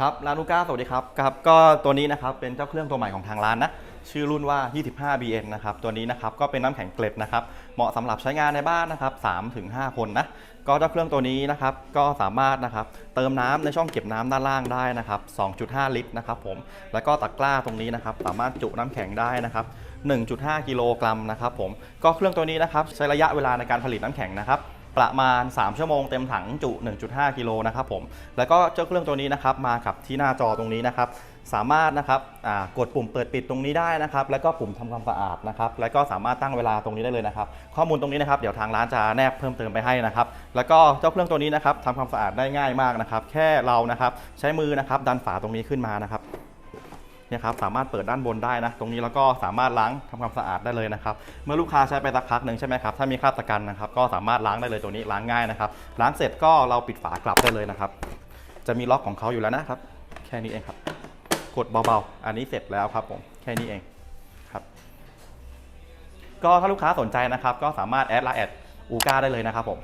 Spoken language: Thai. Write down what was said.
ครับร้านลูก้าสวัสดีครับครับ ก็ตัวนี้นะครับเป็นเจ้าเครื่องตัวใหม่ของทางร้านนะชื่อรุ่นว่า 25 BN นะครับ ตัวนี้นะครับก็เป็นน้ำแข็งเกล็ดนะครับ เหมาะสำหรับใช้งานในบ้านนะครับ3ถึง5คนนะ ก็เจ้าเครื่องตัวนี้นะครับ ก็สามารถนะครับเติมน้ำในช่องเก็บน้ำด้านล่างได้นะครับ 2.5 ลิตรนะครับผม แล้วก็ตะกร้าตรงนี้นะครับ สามารถจุน้ำแข็งได้นะครับ 1.5 กิโลกรัมนะครับผม ก็เครื่องตัวนี้นะครับใช้ระยะเวลาในการผลิตน้ำแข็งนะครับ ประมาณ 3 ชั่วโมงเต็มถังจุ 1.5 กิโลนะครับผม แล้วก็เจ้าเครื่องตัวนี้นะครับมากับที่หน้าจอตรงนี้นะครับ สามารถนะครับกดปุ่มเปิดปิดตรงนี้ได้นะครับ แล้วก็ปุ่มทำความสะอาดนะครับ แล้วก็สามารถตั้งเวลาตรงนี้ได้เลยนะครับ ข้อมูลตรงนี้นะครับ เดี๋ยวทางร้านจะแนบเพิ่มเติมไปให้นะครับ แล้วก็เจ้าเครื่องตัวนี้นะครับทำความสะอาดได้ง่ายมากนะครับ แค่เรานะครับใช้มือนะครับดันฝาตรงนี้ขึ้นมานะครับ นี่ยครับสามารถเปิดด้านบนได้นะ ตรงนี้แล้วก็สามารถล้างทำความสะอาดได้เลยนะครับ เมื่อลูกค้าใช้ไปสักพักหนึ่งใช่ไหมครับ ถ้ามีคราบตะกันนะครับ ก็สามารถล้างได้เลยตัวนี้ล้างง่ายนะครับ ล้างเสร็จก็เราปิดฝากลับได้เลยนะครับ จะมีล็อกของเขาอยู่แล้วนะครับ แค่นี้เองครับ กดเบาๆ อันนี้เสร็จแล้วครับผม แค่นี้เองครับ ก็ถ้าลูกค้าสนใจนะครับ ก็สามารถแอดไลน์แอดอูก้าได้เลยนะครับผม